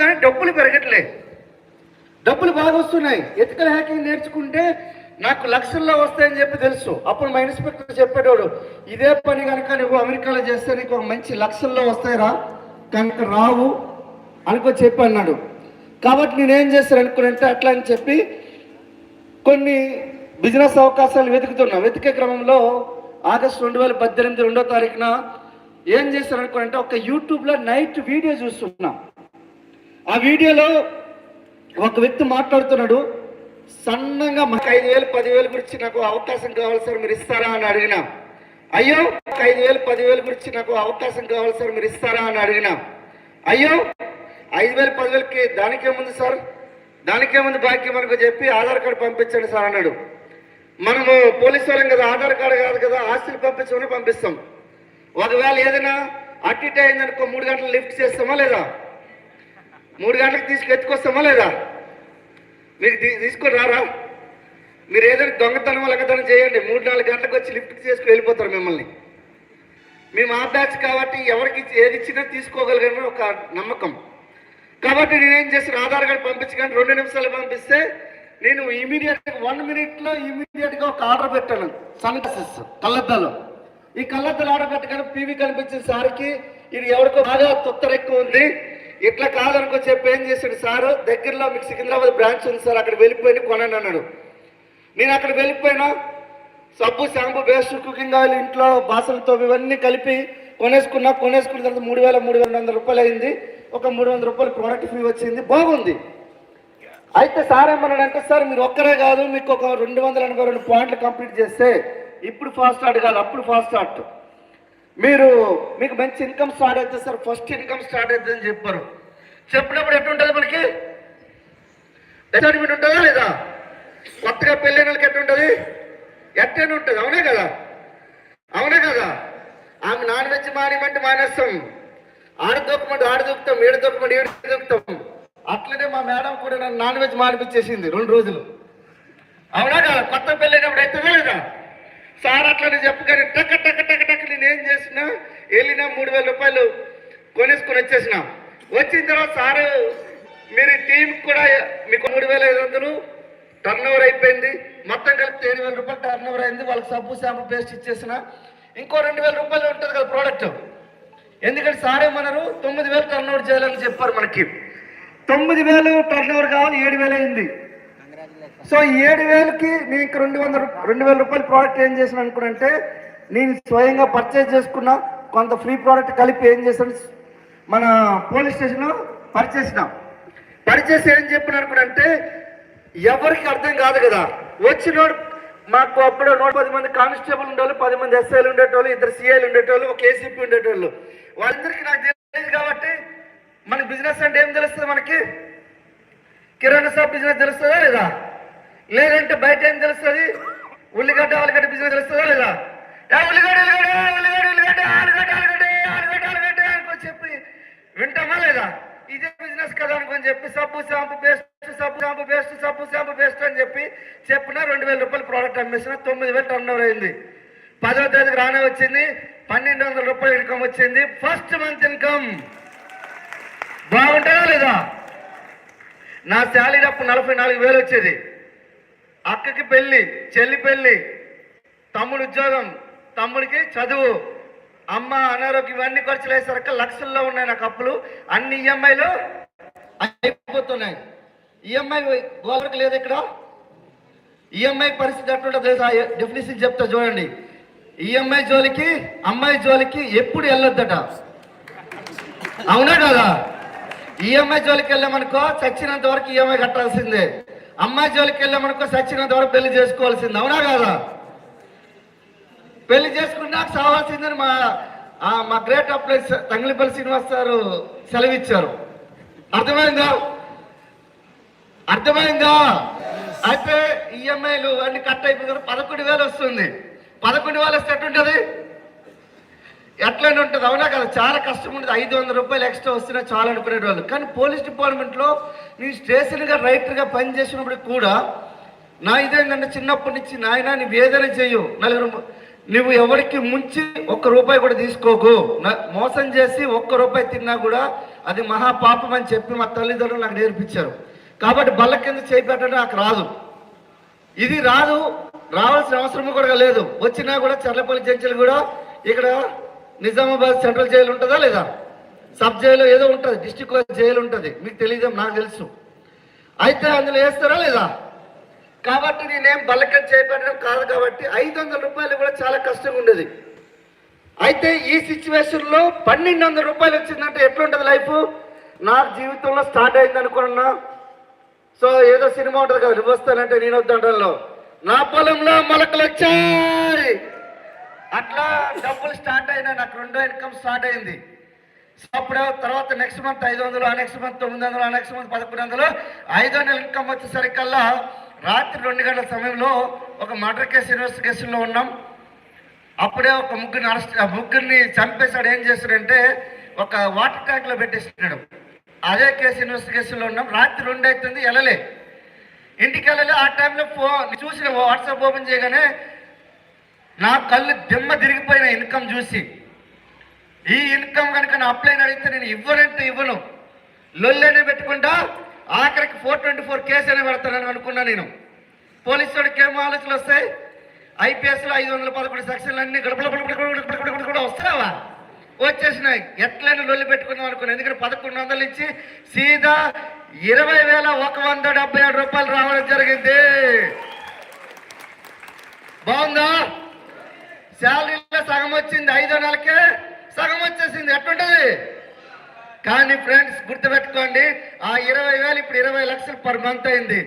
కానీ డబ్బులు పెరగట్లే. డబ్బులు బాగా వస్తున్నాయి. ఎథికల్ హ్యాకింగ్ నేర్చుకుంటే నాకు లక్షల్లో వస్తాయని చెప్పి తెలుసు. అప్పుడు మా ఇన్స్పెక్టర్ చెప్పేటోడు ఇదే పని కనుక నువ్వు అమెరికాలో చేస్తే నీకు మంచి లక్షల్లో వస్తాయిరా. కనుక రావు అనుకో చెప్పి అన్నాడు. కాబట్టి నేనేం చేస్తాను అనుకునంటే అట్లా అని చెప్పి కొన్ని బిజినెస్ అవకాశాలు వెతుకుతున్నా. వెతికే క్రమంలో ఆగస్టు రెండు వేల పద్దెనిమిది రెండో తారీఖున ఏం చేస్తాను అనుకునంటే ఒక యూట్యూబ్లో నైట్ వీడియో చూస్తున్నాను ఆ వీడియోలో ఒక వ్యక్తి మాట్లాడుతున్నాడు. సన్నగా మాకు ఐదు వేలు పదివేలు గురించి నాకు అవకాశం కావాలి సార్ మీరు ఇస్తారా అని అడిగిన. అయ్యో మాకు ఐదు వేలు పదివేలు గురించి నాకు అవకాశం కావాలి సార్ మీరు ఇస్తారా అని అడిగిన. అయ్యో ఐదు వేలు పదివేలకి దానికేముంది సార్? దానికేముంది బాకీ మనకు చెప్పి ఆధార్ కార్డు పంపించండి సార్ అన్నాడు. మనము పోలీసు వాళ్ళం కదా ఆధార్ కార్డు కాదు కదా ఆస్తులు పంపించమని పంపిస్తాం. ఒకవేళ ఏదైనా అట్టిట్ అయిందనుకో మూడు గంటలు లిఫ్ట్ చేస్తామా లేదా? మూడు గంటలకు తీసుకు ఎత్తుకొస్తామా లేదా? మీకు తీసుకొని రారా? మీరు ఏదైనా దొంగతనం లగతనం చేయండి. మూడు నాలుగు గంటలకు వచ్చి లిఫ్ట్ చేసుకుని వెళ్ళిపోతారు మిమ్మల్ని. మేము ఆ బ్యాచ్ కాబట్టి ఎవరికి ఏది ఇచ్చినా తీసుకోగలిగిన ఒక నమ్మకం. కాబట్టి నేనేం చేస్తాను? ఆధార్ కార్డు పంపించగానే రెండు నిమిషాలు పంపిస్తే నేను ఇమీడియట్గా వన్ మినిట్లో ఇమీడియట్గా ఒక ఆర్డర్ పెట్టాను. సన్ గ్లాసెస్ కళ్ళద్దాలు. ఈ కళ్ళద్దాలు ఆర్డర్ పెట్టగానే పీవీ కనిపించిన సార్కి ఇది ఎవరికో బాగా తొత్తర ఎక్కువ ఉంది. ఇట్లా కాదనుకో చెప్పి ఏం చేశాడు? సార్ దగ్గరలో మీకు సికింద్రాబాద్ బ్రాంచ్ ఉంది సార్ అక్కడ వెళ్ళిపోయి కొనండి అన్నాడు. నేను అక్కడ వెళ్ళిపోయినా సబ్బు షాంపూ బేస్ట్ కుకింగ్ ఆయిల్ ఇంట్లో బాసలతో ఇవన్నీ కలిపి కొనేసుకున్నా కొనేసుకున్న తర్వాత మూడు వేల మూడు వేల వందల రూపాయలు అయింది. ఒక మూడు వందల రూపాయలు ప్రోడక్ట్ ఫీ వచ్చింది. బాగుంది. అయితే సార్ ఏమన్నాడంటే సార్ మీరు ఒక్కరే కాదు మీకు ఒక రెండు వందల ఎనభై రెండు పాయింట్లు కంప్లీట్ చేస్తే ఇప్పుడు ఫాస్ట్ స్టార్ట్ కాదు అప్పుడు ఫాస్ట్ స్టార్ట్ మీరు మీకు మంచి ఇన్కమ్ స్టార్ట్ అవుతుంది సార్ ఫస్ట్ ఇన్కమ్ స్టార్ట్ అవుతుంది అని చెప్పారు. చెప్పినప్పుడు ఎట్లుంటుంది మనకి? ఎక్సైట్మెంట్ ఉంటుందా లేదా? కొత్తగా పెళ్ళైన వాళ్ళకి ఎట్లుంటుంది ఎట్టని ఉంటుంది అవునే కదా? అవునే కదా? ఆమె నాన్ వెజ్ మానేమంటే మానేస్తాం. ఆడ దొక్కమంటే ఆడ దొక్కుతాం ఏడు దొక్కమంటే ఏడు దొక్కుతాం. అట్లనే మా మేడం కూడా నన్ను నాన్ వెజ్ మానిపించేసింది రెండు రోజులు. అవునా కదా? కొత్త పెళ్ళైనప్పుడు అవుతుందా లేదా? సార్ అట్లనే చెప్పగానే టక్క టక్ టక్ టక్ నేను ఏం చేసినా వెళ్ళినా మూడు వేల రూపాయలు కొనేసుకొని వచ్చేసిన. వచ్చిన తర్వాత సారు మీరు టీం కూడా మీకు మూడు వేల ఐదు వందలు టర్న్ ఓవర్ అయిపోయింది. మొత్తం కలిపి ఏడు వేల రూపాయలు టర్న్ ఓవర్ అయింది. వాళ్ళకి సబ్బు షాంపూ పేస్ట్ ఇచ్చేసిన. ఇంకో రెండు వేల రూపాయలు ఉంటుంది కదా ప్రోడక్ట్ ఎందుకంటే సారే మనరు తొమ్మిది వేలు టర్న్ ఓవర్ చేయాలని చెప్పారు మనకి. తొమ్మిది వేలు టర్న్ ఓవర్ కావాలి ఏడు వేలు అయింది. సో ఈ ఏడు వేలకి నేను ఇంక రెండు వందల రూ- రెండు వేల రూపాయల ప్రోడక్ట్ ఏం చేశాను అనుకున్నంటే నేను స్వయంగా పర్చేజ్ చేసుకున్నా కొంత ఫ్రీ ప్రోడక్ట్ కలిపి ఏం చేశాను మన పోలీస్ స్టేషన్లో పరిచేసినాం పరిచేసి ఏం చెప్పిన అనుకున్నంటే ఎవరికి అర్థం కాదు కదా. వచ్చినోడు మాకు అప్పుడు నూట పది మంది కానిస్టేబుల్ ఉండేవాళ్ళు పది మంది ఎస్ఐలు ఉండేటోళ్ళు ఇద్దరు సిఐలు ఉండేటోళ్ళు ఒక ఏసీపీ ఉండేటోళ్ళు. వాళ్ళందరికీ నాకు తెలియదు కాబట్టి మన బిజినెస్ అంటే ఏం తెలుస్తుంది మనకి? కిరాణా షాప్ బిజినెస్ తెలుస్తుందా లేదా? లేదంటే బయట ఏం తెలుస్తుంది? ఉల్లిగడ్డ ఆలుగడ్డ బిజినెస్ తెలుస్తుందా లేదా? ఉల్లిగడ్డ ఉల్లిగడ్డ ఉల్లిగడ్డ ఉల్లిగడ్డ ఆలుగడ్డ ఆలుగడ్డ ఆలుగడ్డ ఆలుగడ్డ అనుకో చెప్పి వింటామా లేదా? ఇదే బిజినెస్ కదా అనుకొని చెప్పి సబ్బు షాంపూ పేస్ట్ సబ్బు షాంపూ పేస్ట్ సబ్బు షాంపూ పేస్ట్ అని చెప్పి చెప్పిన రెండు వేల రూపాయలు ప్రోడక్ట్ అమ్మేసిన తొమ్మిది వేలు టర్న్ ఓవర్ అయింది. పదో తేదీకి రానే వచ్చింది. పన్నెండు వందల రూపాయలు ఇన్కమ్ వచ్చింది. ఫస్ట్ మంత్ ఇన్కమ్ బాగుంటుందా లేదా? నా శాలరీ అప్పుడు నలభై నాలుగు వేలు వచ్చేది. అక్కకి పెళ్ళి చెల్లి పెళ్ళి తమ్ముడు ఉద్యోగం తమ్ముడికి చదువు. అమ్మ అనారోగ్యం ఇవన్నీ ఖర్చులు వేసరికి లక్షల్లో ఉన్నాయి నాకు అప్పులు అన్ని ఈఎంఐలు అయిపోతున్నాయి. ఈఎంఐ గోలకు లేదు ఇక్కడ. ఈఎంఐ పరిస్థితి ఎట్లుంటుంది డెఫినేషన్ చెప్తా చూడండి. ఈఎంఐ జోలికి అమ్మాయి జోలికి ఎప్పుడు వెళ్ళొద్దట. అవునా కదా? ఈఎంఐ జోలికి వెళ్ళామనుకో చచ్చినంత వరకు ఈఎంఐ కట్టాల్సిందే. అమ్మాయి జోలికి వెళ్ళామనుకో సచిన ద్వారా పెళ్ళి చేసుకోవాల్సింది. అవునా కదా? పెళ్ళి చేసుకున్నాక సావాల్సిందని మా ఆ, మా గ్రేట్ అప్లై తంగిలిపల్లి శ్రీనివాస్ గారు సెలవిచ్చారు. అర్థమైందా? అర్థమైందా? అయితే ఈఎంఐలు అన్ని కట్ అయిపోయిన పదకొండు వేలు వస్తుంది. పదకొండు వేలు వస్తే ఎట్లుంటుంది? ఎట్లనే ఉంటుంది. అవునా కదా? చాలా కష్టం ఉంటుంది ఐదు వందల రూపాయలు ఎక్స్ట్రా వస్తున్నా చాలా అనుకునే వాళ్ళు కానీ పోలీస్ డిపార్ట్మెంట్లో నేను స్టేషన్గా రైటర్గా పనిచేసినప్పుడు కూడా నా ఇదేంటంటే చిన్నప్పటి నుంచి నాయన నువ్వు ఏదైనా చేయు. నలుగురు నువ్వు ఎవరికి ముంచి ఒక్క రూపాయి కూడా తీసుకోకు. మోసం చేసి ఒక్క రూపాయి తిన్నా కూడా అది మహా పాపం అని చెప్పి మా తల్లిదండ్రులు నాకు నేర్పించారు. కాబట్టి బల్ల కింద చేపట్టడం నాకు రాదు. ఇది రాదు. రావాల్సిన అవసరం కూడా లేదు. వచ్చినా కూడా చర్లపల్లి జంక్షన్లు కూడా ఇక్కడ నిజామాబాద్ సెంట్రల్ జైలు ఉంటుందా లేదా? సబ్ జైలు ఏదో ఉంటుంది డిస్టిక్ జైలు ఉంటుంది. మీకు తెలియదు నాకు తెలుసు. అయితే అందులో వేస్తారా లేదా? కాబట్టి నేనేం బలకం చేయబడడం కాదు కాబట్టి ఐదు వందల రూపాయలు కూడా చాలా కష్టంగా ఉండేది. అయితే ఈ సిచ్యువేషన్లో పన్నెండు వందల రూపాయలు వచ్చిందంటే ఎట్లుంటుంది లైఫ్? నా జీవితంలో స్టార్ట్ అయింది అనుకున్నా. సో ఏదో సినిమా ఉంటుంది కదా నువ్వు వస్తానంటే నేను వద్దంటలో నా పొలంలో మొలకలు వచ్చాయి. అట్లా డబ్బులు స్టార్ట్ అయినా నాకు రెండో ఇన్కమ్ స్టార్ట్ అయింది. అప్పుడు తర్వాత నెక్స్ట్ మంత్ ఐదు వందలు ఆ నెక్స్ట్ మంత్ తొమ్మిది వందలు ఆ నెక్స్ట్ మంత్ పదకొండు వందలు ఐదో నెల ఇన్కమ్ వచ్చేసరికల్లా రాత్రి రెండు గంటల సమయంలో ఒక మర్డర్ కేసు ఇన్వెస్టిగేషన్లో ఉన్నాం. అప్పుడే ఒక ముగ్గురిని అరెస్ట్ ఆ ముగ్గురిని చంపేశాడు. ఏం చేశాడంటే ఒక వాటర్ ట్యాంక్లో పెట్టేసినాడు. అదే కేసు ఇన్వెస్టిగేషన్లో ఉన్నాం. రాత్రి రెండు అవుతుంది వెళ్ళలే. ఇంటికి వెళ్ళలే. ఆ టైంలో ఫో చూసిన వాట్సాప్ ఓపెన్ చేయగానే నా కళ్ళు దిమ్మ తిరిగిపోయిన ఇన్కమ్ చూసి. ఈ ఇన్కమ్ కనుక నా అప్లైన్ అడిగితే నేను ఇవ్వనంటే ఇవ్వను. లొల్లేనే పెట్టుకుంటా ఆఖరికి ఫోర్ ట్వంటీ ఫోర్ కేసు అనే పెడతానని అనుకున్నా నేను. పోలీసు వాడికి ఏం ఆలోచనలు వస్తాయి? ఐపీఎస్లో ఐదు వందల పదకొండు సెక్షన్లు అన్ని గడపల కూడా వస్తావా? వచ్చేసినాయి. ఎట్లైనా లొల్లి పెట్టుకుందాం అనుకున్నాను ఎందుకంటే పదకొండు వందలు ఇచ్చి సీదా ఇరవై వేల ఒక వంద డెబ్బై ఏడు రూపాయలు రావడం జరిగింది. బాగుందా? శాలరీలో సగం వచ్చింది ఐదో నెలకే సగం వచ్చేసింది. ఎట్లుంటుంది? కానీ ఫ్రెండ్స్ గుర్తుపెట్టుకోండి ఆ ఇరవై వేలు ఇప్పుడు ఇరవై లక్షలు పర్ మంత్ అయింది.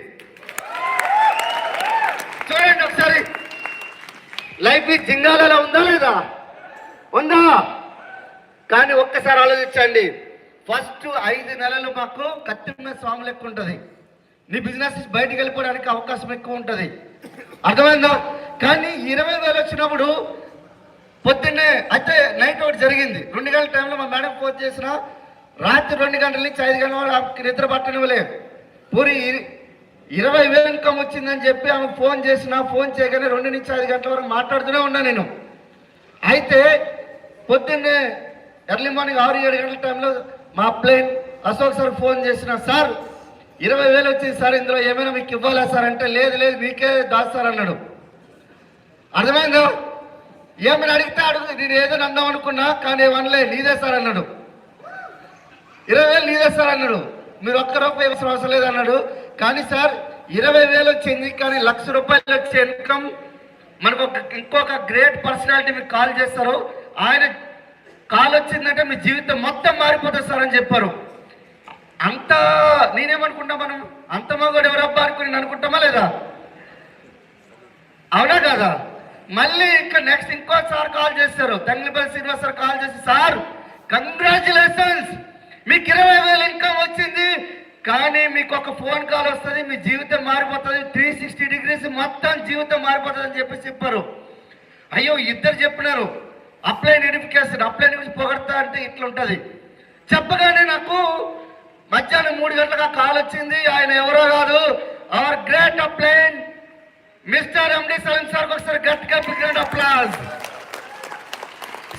చూడండి ఒకసారి. లైఫ్ ఈ జింగాలలో ఉందా లేదా? ఉందా? కానీ ఒక్కసారి ఆలోచించండి. ఫస్ట్ ఐదు నెలలు మాకు కత్తి స్వాములు స్వామి లెక్క ఉంటుంది. నీ బిజినెస్ బయటికి వెళ్ళిపోవడానికి అవకాశం ఎక్కువ ఉంటుంది. అర్థమైందా? కానీ ఇరవై వేలు వచ్చినప్పుడు పొద్దున్నే అయితే నైట్ ఒకటి జరిగింది. రెండు గంటల టైంలో మా మేడం ఫోన్ చేసిన రాత్రి రెండు గంటల నుంచి ఐదు గంటల వరకు నిద్ర పట్టనివ్వలేదు. పూరి ఇరవై వేలు ఇన్కమ్ వచ్చిందని చెప్పి ఆమె ఫోన్ చేసిన ఫోన్ చేయగానే రెండు నుంచి ఐదు గంటల వరకు మాట్లాడుతూనే ఉన్నా నేను. అయితే పొద్దున్నే ఎర్లీ మార్నింగ్ ఆరు ఏడు గంటల టైంలో మా ప్లేన్ అశోక్ సార్ ఫోన్ చేసిన సార్ ఇరవై వేలు వచ్చింది సార్ ఇందులో ఏమైనా మీకు ఇవ్వాలా సార్? అంటే లేదు లేదు మీకే దాస్తారన్నాడు అర్థమైందా? ఏమైనా అడిగితే అడుగు. నేను ఏదో అందాం అనుకున్నా కానీ ఏమనలే నీదే సార్ అన్నాడు. ఇరవై వేలు నీదే సార్ అన్నాడు. మీరు ఒక్క రూపాయి అవసరం అవసరం లేదు అన్నాడు కానీ సార్ ఇరవై వేలు వచ్చింది కానీ లక్ష రూపాయలు వచ్చే ఇన్కమ్ మనకు ఒక ఇంకొక గ్రేట్ పర్సనాలిటీ మీకు కాల్ చేస్తారు. ఆయన కాల్ వచ్చిందంటే మీ జీవితం మొత్తం మారిపోతుంది సార్ అని చెప్పారు. అంత నేనేమనుకుంటా మనం? అంత మగోడు ఎవరబ్బా అనుకుని నేను అనుకుంటామా లేదా? అవునా కాదా? మళ్ళీ ఇక్కడ నెక్స్ట్ ఇంకో సార్ కాల్ చేశారు. తంగిపల్లి శ్రీనివాస్ సార్ కాల్ చేసి సార్ కంగ్రాచులేషన్స్ మీకు ఇరవై వేలు ఇన్కమ్ వచ్చింది. కానీ మీకు ఒక ఫోన్ కాల్ వస్తుంది మీ జీవితం మారిపోతుంది. త్రీ సిక్స్టీ డిగ్రీస్ మొత్తం జీవితం మారిపోతుంది అని చెప్పేసి చెప్పారు. అయ్యో ఇద్దరు చెప్పినారు. అప్లై నోటిఫికేషన్ అప్లై గురించి పొగడతా అంటే ఇట్లా ఉంటుంది. చెప్పగానే నాకు మధ్యాహ్నం మూడు గంటలకు ఆ కాల్ వచ్చింది. ఆయన ఎవరో కాదు our great upline mister MD Salim sir ఒకసారి గట్టిగా గ్రేట్ అప్లాజ్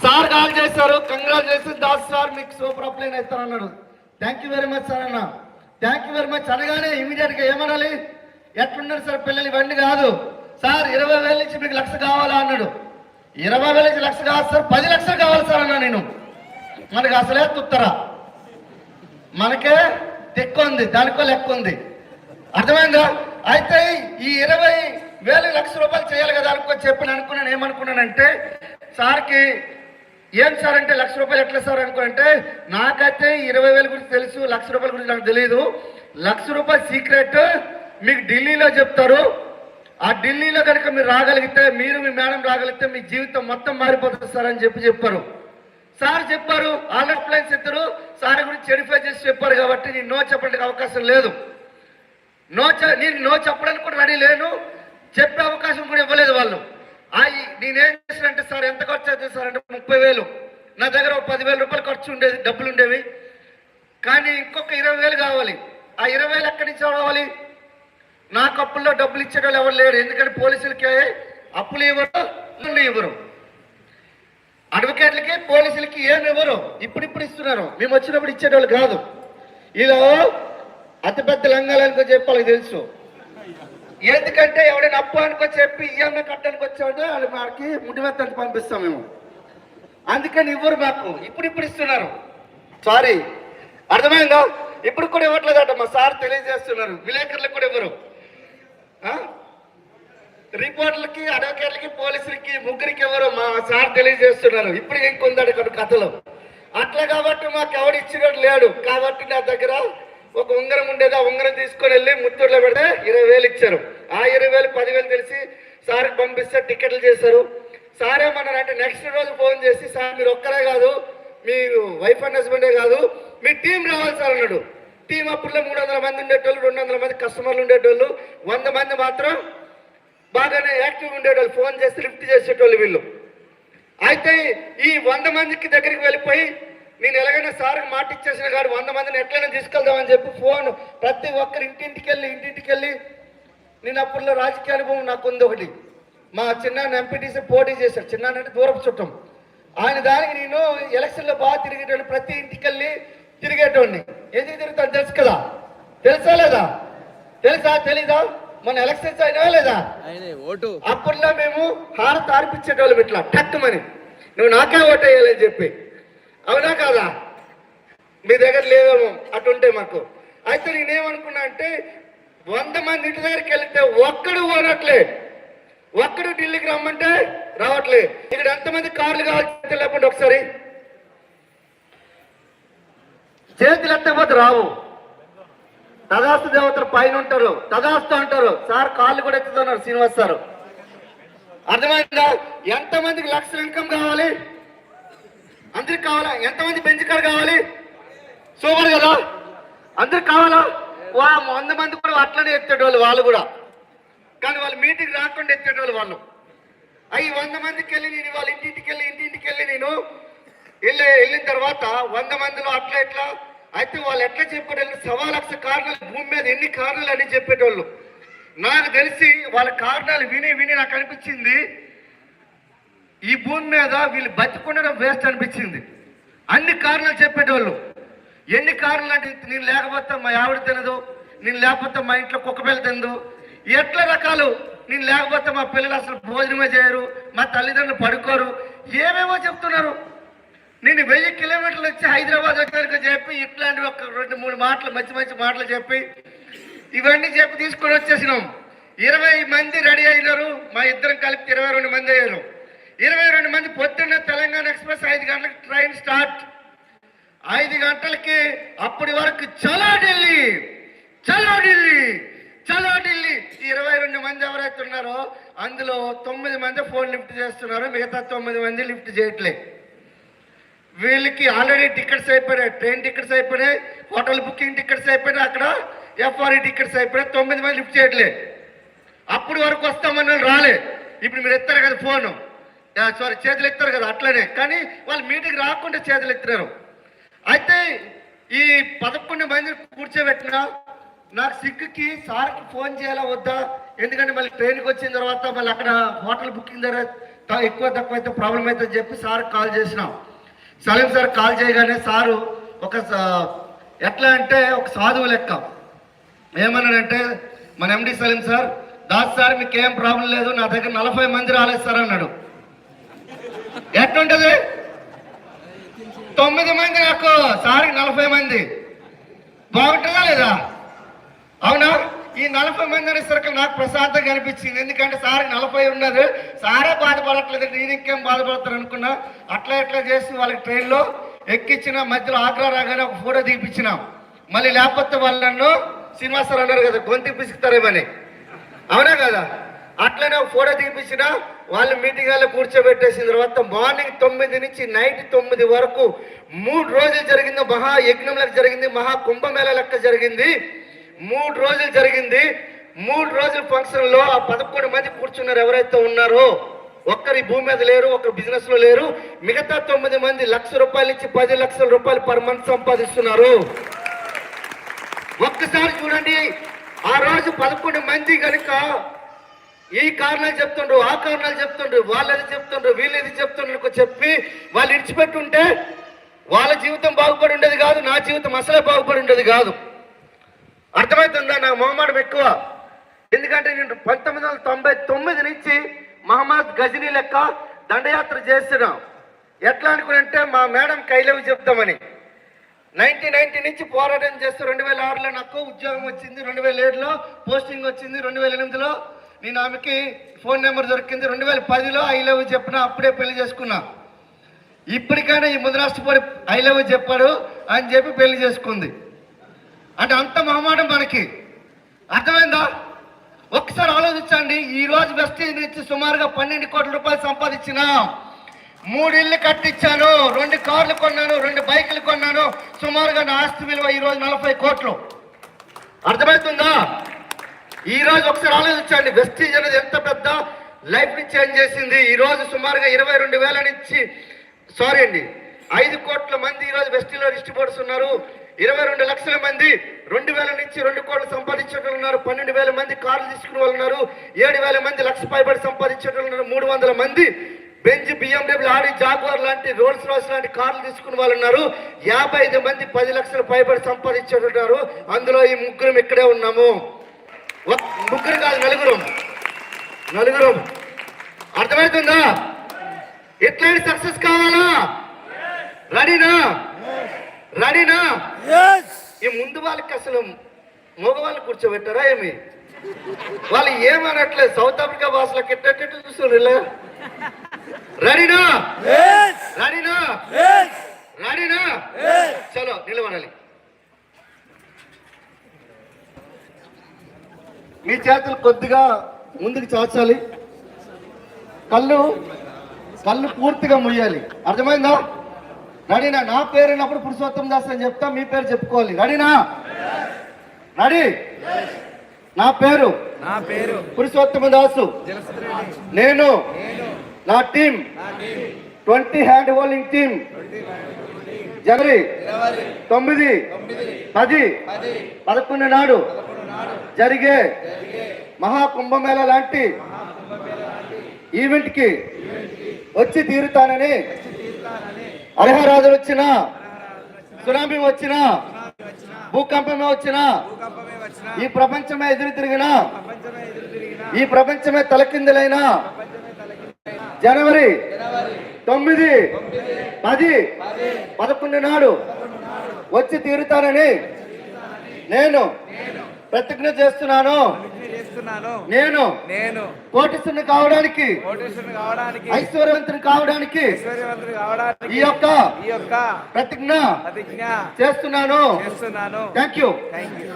సార్ కాల్ చేశారు. Congratulation Das sir. మీకు super upline ఇస్తారన్నాడు thank you very much sir అన్న. థ్యాంక్ యూ వెరీ మచ్ అనగానే ఇమీడియట్గా ఏమనాలి? ఎట్లున్నారు సార్ పిల్లలు? ఇవన్నీ కాదు. సార్ ఇరవై వేల నుంచి మీకు లక్ష కావాలా అన్నాడు. ఇరవై వేల నుంచి లక్ష కావాలి సార్ పది లక్షలు కావాలి సార్ అన్నా నేను. మనకి అసలే తుత్తరా. మనకే తెక్కు ఉంది దానికో లెక్క ఉంది. అర్థమైందా? అయితే ఈ ఇరవై వేలు లక్ష రూపాయలు చేయాలి కదా అనుకో చెప్పి అనుకున్నాను ఏమనుకున్నానంటే సార్కి ఏం సార్ అంటే లక్ష రూపాయలు ఎట్లా సార్ అనుకున్నంటే నాకైతే ఇరవై వేల గురించి తెలుసు లక్ష రూపాయల గురించి నాకు తెలియదు లక్ష రూపాయల సీక్రెట్ మీకు ఢిల్లీలో చెప్తారు. ఆ ఢిల్లీలో కనుక మీరు రాగలిగితే మీరు మీ మేడం రాగలిగితే మీ జీవితం మొత్తం మారిపోతుంది సార్ అని చెప్పి చెప్పారు. సార్ చెప్పారు ఆల్ ప్లాన్స్ ఇద్దరు సార్ గురించి వెరిఫై చేసి చెప్పారు కాబట్టి నేను నో చెప్పడానికి అవకాశం లేదు. నో చె- నేను నో చెప్పడానికి కూడా రెడీ లేను. చెప్పే అవకాశం కూడా ఇవ్వలేదు వాళ్ళు. అయ్యి నేనేం చేశానంటే సార్ ఎంత ఖర్చు అవుతుంది సార్ అంటే ముప్పై వేలు. నా దగ్గర ఒక పదివేల రూపాయలు ఖర్చు ఉండేది డబ్బులు ఉండేవి. కానీ ఇంకొక ఇరవై వేలు కావాలి. ఆ ఇరవై వేలు ఎక్కడి నుంచి రావాలి? నాకు అప్పుల్లో డబ్బులు ఇచ్చేటోళ్ళు ఎవరు లేరు. ఎందుకంటే పోలీసులకి అప్పులు ఇవ్వరు లోన్లు ఇవ్వరు. అడ్వకేట్లకి పోలీసులకి ఏమి ఇవ్వరు. ఇప్పుడు ఇప్పుడు ఇస్తున్నారు. మేము వచ్చినప్పుడు ఇచ్చేటోళ్ళు కాదు. ఇలా అతిపెద్ద లంగాలనుకో చెప్పాలి తెలుసు. ఎందుకంటే ఎవడైనా అప్పు అనుకో చెప్పి ఈఎంఐ కట్టడానికి వచ్చామంటే వాళ్ళు మనకి ముడిమెత్తంత పంపిస్తాం మేము. అందుకని ఇవ్వరు మాకు. ఇప్పుడు ఇప్పుడు ఇస్తున్నారు. సారీ అర్థమైందా? ఇప్పుడు కూడా ఇవ్వట్లేదట మా సార్ తెలియజేస్తున్నారు. విలేకరులకు కూడా ఇవ్వరు. రిపోర్ట్లకి రిపోర్టర్లకి అడ్వకేట్లకి పోలీసులకి ముగ్గురికి ఎవరు మా సార్ తెలియజేస్తున్నారు. ఇప్పుడు ఇంకొందాడు ఇక్కడ కథలు? అట్లా కాబట్టి మాకు ఎవడు ఇచ్చినట్టు లేడు. కాబట్టి నా దగ్గర ఒక ఉంగరం ఉండేది. ఆ ఉంగరం తీసుకొని వెళ్ళి ముత్తూరులో పెడితే ఇరవై వేలు ఇచ్చారు. ఆ ఇరవై వేలు పదివేలు తెలిసి సార్కి పంపిస్తే టికెట్లు చేశారు. సార్ ఏమన్నారు అంటే నెక్స్ట్ రోజు ఫోన్ చేసి సార్ మీరు ఒక్కరే కాదు మీ వైఫ్ అండ్ హస్బెండే కాదు మీ టీం రావాలి సార్ అన్నాడు. టీం అప్పుడులో మూడు వందల మంది ఉండేటోళ్ళు రెండు వందల మంది కస్టమర్లు ఉండేటోళ్ళు వంద మంది మాత్రం బాగానే యాక్టివ్ ఉండేటోళ్ళు ఫోన్ చేసి లిఫ్ట్ చేసేటోళ్ళు వీళ్ళు. అయితే ఈ వంద మందికి దగ్గరికి వెళ్ళిపోయి నేను ఎలాగైనా సార్కి మాట ఇచ్చేసిన కాదు వంద మందిని ఎట్లయినా తీసుకెళ్దామని చెప్పి ఫోన్ ప్రతి ఒక్కరు ఇంటింటికి వెళ్ళి ఇంటింటికి వెళ్ళి నేను అప్పట్లో రాజకీయ అనుభవం నాకు ఉంది ఒకటి. మా చిన్న ఎంపీటీసీ పోటీ చేశాడు. చిన్న అంటే దూరపు చుట్టం. ఆయన దానికి నేను ఎలక్షన్లో బాగా తిరిగేటోళ్ళు ప్రతి ఇంటికి వెళ్ళి తిరిగేటోడిని. ఎందుకు తిరుగుతాను తెలుసు కదా. తెలుసా లేదా? తెలుసా? తెలీదా? మన ఎలక్షన్స్ అయినా లేదా? ఓటు. అప్పట్లో మేము హారతి అర్పించేటోళ్ళం ఇట్లా టక్కుమని. నువ్వు నాకే ఓటేయాలని చెప్పి. అవునా కాదా? మీ దగ్గర లేవేమో అటుంటే మాకు. అయితే నేనేమనుకున్నా అంటే వంద మంది ఇంటి దగ్గరికి వెళ్తే ఒక్కడు పోనట్లే. ఒక్కడు ఢిల్లీకి రమ్మంటే రావట్లే. ఇక్కడ ఎంతమంది కార్లు కావాలి లేకుండా ఒకసారి. చేతులు ఎత్తకపోతే రావు. తదాస్తు దేవతలు పైన ఉంటారు. తదాస్తు అంటారు. సార్ కాళ్ళు కూడా ఎత్తుతున్నారు శ్రీనివాస్ సార్. అర్థమైందా? ఎంతమందికి లక్షల ఇన్కమ్ కావాలి? అందరికి కావాలా? ఎంతమంది బెంచ్ కార్ కావాలి? సూపర్ కదా? అందరికి కావాలా? వా వంద మంది కూడా అట్లనే ఎత్తేటోళ్ళు వాళ్ళు కూడా. కానీ వాళ్ళు మీటింగ్ రాకుండా ఎత్తేటోళ్ళు వాళ్ళు. అవి వంద మందికి వెళ్ళి నేను వాళ్ళ ఇంటింటికి వెళ్ళి ఇంటింటికి వెళ్ళి నేను వెళ్ళి వెళ్ళిన తర్వాత వంద మందిలో అట్లా ఎట్లా అయితే వాళ్ళు ఎట్లా చెప్పేటోళ్ళు? సవా లక్ష కారణాలు భూమి మీద ఎన్ని కారణాలు అని చెప్పేటోళ్ళు. నాకు తెలిసి వాళ్ళ కారణాలు విని విని నాకు అనిపించింది. ఈ భూమి మీద వీళ్ళు బతికుండడం వేస్ట్ అనిపించింది. అన్ని కారణాలు చెప్పేటోళ్ళు. ఎన్ని కారణాలు అంటే నేను లేకపోతే మా ఆవిడ తినదు నేను లేకపోతే మా ఇంట్లో కుక్క పిల్ల తినదు. ఎట్ల రకాలు? నేను లేకపోతే మా పిల్లలు అసలు భోజనమే చేయరు మా తల్లిదండ్రులు పడుకోరు. ఏమేమో చెప్తున్నారు. నేను వెయ్యి కిలోమీటర్లు వచ్చి హైదరాబాద్ వచ్చాక చెప్పి ఇట్లాంటి ఒక రెండు మూడు మాటలు మంచి మంచి మాటలు చెప్పి ఇవన్నీ చెప్పి తీసుకొని వచ్చేసినాం. ఇరవై మంది రెడీ అయినారు మా ఇద్దరం కలిపి ఇరవై రెండు మంది అయ్యారు. ఇరవై రెండు మంది పొద్దున్న తెలంగాణ ఎక్స్ప్రెస్ ఐదు గంటలకు ట్రైన్ స్టార్ట్. ఐదు గంటలకి అప్పటి వరకు చలో ఢిల్లీ చలో ఢిల్లీ చలో ఢిల్లీ. ఇరవై రెండు మంది ఎవరైతే ఉన్నారో అందులో తొమ్మిది మంది ఫోన్ లిఫ్ట్ చేస్తున్నారు మిగతా తొమ్మిది మంది లిఫ్ట్ చేయట్లే. వీళ్ళకి ఆల్రెడీ టికెట్స్ అయిపోయినాయి ట్రైన్ టికెట్స్ అయిపోయినాయి హోటల్ బుకింగ్ టికెట్స్ అయిపోయినాయి అక్కడ ఎఫ్ఆర్ఈ టికెట్స్ అయిపోయినాయి తొమ్మిది మంది లిఫ్ట్ చేయట్లే. అప్పుడు వరకు వస్తామని వాళ్ళు రాలే. ఇప్పుడు మీరు ఎత్తారు కదా ఫోను. సారీ చేతులు ఎత్తారు కదా అట్లనే. కానీ వాళ్ళు మీటింగ్ రాకుండా చేతులు ఎత్తినారు. అయితే ఈ పదకొండు మంది కూర్చోబెట్టిన నాకు సిక్కుకి సార్కి ఫోన్ చేయాలా వద్దా? ఎందుకంటే మళ్ళీ ట్రైన్కి వచ్చిన తర్వాత మళ్ళీ అక్కడ హోటల్ బుకింగ్ ధర ఎక్కువ తక్కువ అయితే ప్రాబ్లం అవుతుందని చెప్పి సార్ కాల్ చేసినాం. సలీం సార్ కాల్ చేయగానే సారు ఒక ఎట్లా అంటే ఒక సాధువు లెక్క. ఏమన్నాడంటే మన MD Salim sir Das sir మీకు ఏం ప్రాబ్లం లేదు నా దగ్గర నలభై మంది రాలేదు సార్ అన్నాడు. ఎట్లుంటది? తొమ్మిది మంది నాకు సారి నలభై మంది. బాగుంటుందా లేదా? అవునా? ఈ నలభై మంది అనేసరికి నాకు ప్రశాంతంగా అనిపించింది ఎందుకంటే సార్ నలభై ఉన్నది. సారే బాధపడట్లేదు. నేను ఇంకేం బాధపడతారు అనుకున్నా. అట్లా ఇట్లా చేసి వాళ్ళకి ట్రైన్లో ఎక్కించిన మధ్యలో ఆగ్రా రాగానే ఒక ఫోటో తీపిచ్చినాం. మళ్ళీ లేకపోతే వాళ్ళు నన్ను శ్రీనివాసరావు అన్నారు కదా గొంతు పిసుకుతారేమని. అవునా కదా? అట్లనే ఒక ఫోటో తీపిచ్చినా. వాళ్ళు మీటింగ్లో కూర్చోబెట్టేసిన తర్వాత మార్నింగ్ తొమ్మిది నుంచి నైట్ తొమ్మిది వరకు మూడు రోజులు జరిగింది మహా యజ్ఞం లెక్క జరిగింది మహా కుంభమేళ లెక్క జరిగింది. మూడు రోజులు జరిగింది. మూడు రోజుల ఫంక్షన్లో ఆ పదకొండు మంది కూర్చున్నారు. ఎవరైతే ఉన్నారో ఒక్కరి భూమి మీద లేరు ఒకరు బిజినెస్లో లేరు. మిగతా తొమ్మిది మంది లక్ష రూపాయలు నుంచి పది లక్షల రూపాయలు పర్ మంత్ సంపాదిస్తున్నారు. ఒక్కసారి చూడండి ఆ రోజు పదకొండు మంది కనుక ఈ కారణాలు చెప్తుండ్రు ఆ కారణాలు చెప్తుండ్రు వాళ్ళది చెప్తుండ్రు వీళ్ళది చెప్తుండ్రు చెప్పి వాళ్ళు ఇడిచిపెట్టుంటే వాళ్ళ జీవితం బాగుపడి ఉండేది కాదు నా జీవితం అసలే బాగుపడి ఉండేది కాదు. అర్థమవుతుందా? నాకు మొహమాటం ఎక్కువ. ఎందుకంటే నేను పంతొమ్మిది వందల తొంభై తొమ్మిది నుంచి మహమ్మద్ గజనీ లెక్క దండయాత్ర చేస్తున్నాం. ఎట్లా అనుకునంటే మా మేడం కైలవి చెప్తామని. నైన్టీ నైన్టీ నుంచి పోరాటం చేస్తూ రెండు వేల ఆరులో నాకు ఉద్యోగం వచ్చింది రెండు వేల ఏడులో పోస్టింగ్ వచ్చింది రెండు వేల ఎనిమిదిలో నేను ఆమెకి ఫోన్ నెంబర్ దొరికింది. రెండు వేల పదిలో ఐ లవ్ చెప్పిన అప్పుడే పెళ్ళి చేసుకున్నా. ఇప్పటికైనా ఈ ముద్రాష్ట్రపతి ఐ లవ్ చెప్పాడు అని చెప్పి పెళ్ళి చేసుకుంది. అంటే అంత మొహమాటం మనకి. అర్థమైందా? ఒకసారి ఆలోచించండి. ఈ రోజు వెస్టేజ్ నుంచి సుమారుగా పన్నెండు కోట్ల రూపాయలు సంపాదించిన మూడు ఇల్లు కట్టించాను రెండు కార్లు కొన్నాను రెండు బైకులు కొన్నాను సుమారుగా నా ఆస్తి విలువ ఈ రోజు నలభై కోట్లు. అర్థమవుతుందా? ఈ రోజు ఒకసారి ఆలోచించండి. వెస్టీజ్ అనేది ఎంత పెద్ద లైఫ్ని చేంజ్ చేసింది. ఈ రోజు సుమారుగా ఇరవై రెండు వేల నుంచి సారీ అండి ఐదు కోట్ల మంది ఈ రోజు వెస్టీలో ఇష్టపడుతున్నారు ఉన్నారు. ఇరవై రెండు లక్షల మంది రెండు వేల నుంచి రెండు కోట్లు సంపాదించేటోళ్ళు ఉన్నారు. పన్నెండు వేల మంది కార్లు తీసుకునే వాళ్ళు ఉన్నారు. ఏడు వేల మంది లక్ష పైబడి సంపాదించేటోళ్ళు ఉన్నారు. మూడు వందల మంది బెంజ్ బిఎండబ్ల్యూ ఆడి జాగ్వార్ లాంటి రోల్స్ రాస్ లాంటి కార్లు తీసుకున్న వాళ్ళు ఉన్నారు. యాభై ఐదు మంది పది లక్షల పైబడి సంపాదించేటన్నారు అందులో ఈ ముగ్గురం ఇక్కడే ఉన్నాము. ముగ్గురు కాదు నలుగురం. నలుగురం. అర్థమవుతుందా? ఎట్లాంటి సక్సెస్ కావాలా? రెడీనా? రెడీనా? ఈ ముందు వాళ్ళకి అసలు మగవాళ్ళు కూర్చోబెట్టారా ఏమి? వాళ్ళు ఏమనట్లేదు సౌత్ ఆఫ్రికా భాషలో కిట్టట్టు చూస్తున్నారు ఇలా రెడీనా? రెడీనా? రెడీనా? చలో నిలబడాలి. మీ చేతులు కొద్దిగా ముందుకు చాచాలి. కళ్ళు కళ్ళు పూర్తిగా ముయ్యాలి. అర్థమైందా? రెడీనా నా పేరు అయినప్పుడు పురుషోత్తం దాస్ అని చెప్తా మీ పేరు చెప్పుకోవాలి. రెడీనా రెడీ నా పేరు? నా పేరు? పురుషోత్తమ దాసు. నేను? నా team twenty hand holding team జనవరి తొమ్మిది పది. పదకొండు నాడు. జరిగే మహాకుంభమేళ లాంటి ఈవెంట్కి వచ్చి తీరుతానని అర్హరాజులు వచ్చిన సునామీ వచ్చిన భూకంపమే వచ్చిన ఈ ప్రపంచమే ఎదురు తిరిగిన ఈ ప్రపంచమే తలకిందులైన జనవరి తొమ్మిది పది పదకొండు నాడు వచ్చి తీరుతానని నేను ప్రతిజ్ఞ చేస్తున్నాను. నేను నేను కోటిసుని కావడానికి కోటేశ్వరుని కావడానికి ఐశ్వర్యవంతుని కావడానికి ఐశ్వర్యవంతుని కావడానికి ఈ యొక్క ఈ యొక్క ప్రతిజ్ఞ ప్రతిజ్ఞ చేస్తున్నాను. చేస్తున్నాను. Thank you thank you